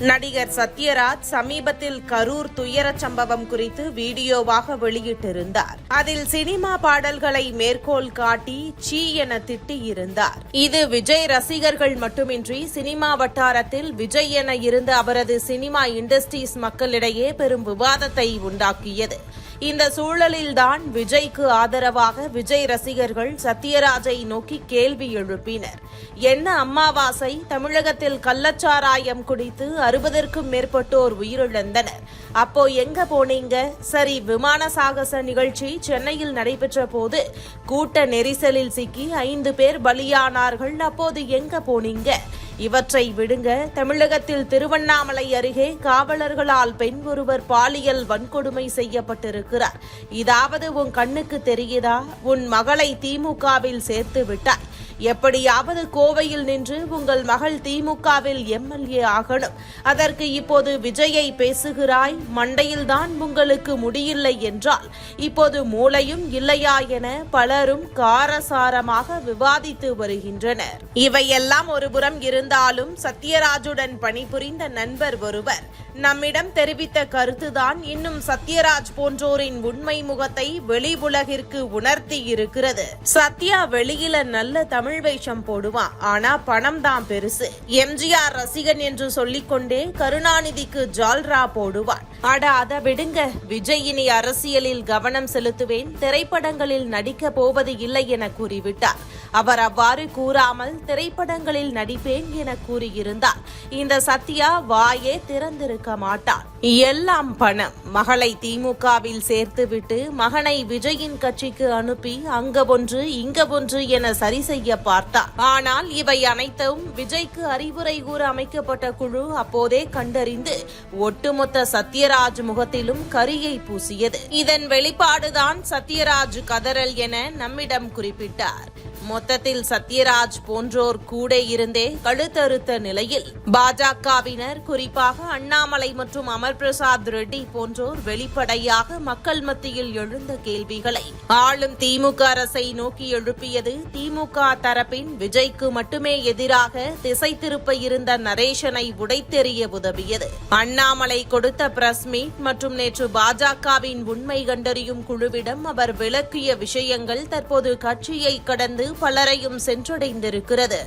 நடிகர் சத்யராஜ் சமீபத்தில் கரூர் துயரச் சம்பவம் குறித்து வீடியோவாக வெளியிட்டிருந்தார். அதில் சினிமா பாடல்களை மேற்கோள் காட்டி சீ என திட்டியிருந்தார். இது விஜய் ரசிகர்கள் மட்டுமின்றி சினிமா வட்டாரத்தில் விஜய் என இருந்த அவரது சினிமா இண்டஸ்ட்ரீஸ் மக்களிடையே பெரும் விவாதத்தை உண்டாக்கியது. இந்த சூழலில்தான் விஜய்க்கு ஆதரவாக விஜய் ரசிகர்கள் சத்யராஜை நோக்கி கேள்வி எழுப்பினர். என்ன அம்மாவாசை தமிழகத்தில் கள்ளச்சாராயம் குடித்து அறுபதற்கும் மேற்பட்டோர் உயிரிழந்தனர். அப்போ எங்க போனீங்க? சரி விமான சாகச நிகழ்ச்சி சென்னையில் நடைபெற்ற போது கூட்ட நெரிசலில் சிக்கி ஐந்து பேர் பலியானார்கள். அப்போது எங்க போனீங்க? இவற்றை விடுங்க. தமிழகத்தில் திருவண்ணாமலை அருகே காவலர்களால் பெண் ஒருவர் பாலியல் வன்கொடுமை செய்யப்பட்டிருக்கிறார். இதாவது உன் கண்ணுக்கு தெரியுதா? உன் மகளை திமுகவில் சேர்த்து விட்டாய். எப்படியாவது கோவையில் நின்று உங்கள் மகள் திமுகவில் எம்எல்ஏ ஆகணும். அதற்கு இப்போது விஜயை பேசுகிறாய்? மண்டையில்தான் உங்களுக்கு முடியில்லை என்றால் இப்போது மூளையும் இல்லையா என பலரும் காரசாரமாக விவாதித்து வருகின்றனர். இவையெல்லாம் ஒருபுறம் இருந்தாலும் சத்யராஜுடன் பணிபுரிந்த நண்பர் ஒருவர் நம்மிடம் தெரிவித்த கருத்துதான் இன்னும் சத்யராஜ் போன்றோரின் உண்மை முகத்தை வெளி உலகிற்கு உணர்த்தி இருக்கிறது. சத்யா வெளியில நல்ல தமிழ் வேஷம் போடுவான் ஆனா பணம் தான் பெருசு. எம்ஜிஆர் ரசிகன் என்று சொல்லிக்கொண்டே கருணாநிதிக்கு ஜால்ரா போடுவான் அட அத விடுங்க. விஜய் இனி அரசியலில் கவனம் செலுத்துவேன். திரைப்படங்களில் நடிக்க போவது இல்லை என கூறிவிட்டார். அவர் அவ்வாறு கூறாமல் திரைப்படங்களில் நடிப்பேன் என கூறியிருந்தார். இந்த சத்யா வாயே திறந்திருக்க மாட்டார். எல்லாம் பணம். மகளை திமுகவில் சேர்த்துவிட்டு மகனை விஜயின் கட்சிக்கு அனுப்பி அங்க ஒன்று இங்க ஒன்று என சரி செய்ய பார்த்தார். ஆனால் இவை அனைத்தும் விஜய்க்கு அறிவுரை கூற அமைக்கப்பட்ட குழு அப்போதே கண்டறிந்து ஒட்டுமொத்த சத்யராஜ் முகத்திலும் கரியை பூசியது. இதன் வெளிப்பாடுதான் சத்யராஜ் கதறல் என நம்மிடம் குறிப்பிட்டார். மொத்தத்தில் சத்யராஜ் போன்றோர் கூட இருந்தே கழுத்தறுத்த நிலையில் பாஜகவினர் குறிப்பாக அண்ணாமலை மற்றும் அமர் பிரசாத் ரெட்டி போன்றோர் வெளிப்படையாக மக்கள் மத்தியில் எழுந்த கேள்விகளை ஆளும் திமுக அரசை நோக்கி எழுப்பியது திமுக தரப்பின் விஜய்க்கு மட்டுமே எதிராக திசை திருப்ப இருந்த நரேஷனை உடைத்தெறிய உதவியது. அண்ணாமலை கொடுத்த பிரஸ் மீட் மற்றும் நேற்று பாஜகவின் உண்மை கண்டறியும் குழுவிடம் அவர் விளக்கிய விஷயங்கள் தற்போது கட்சியை கடந்து பலரையும் சென்றடைந்திருக்கிறது.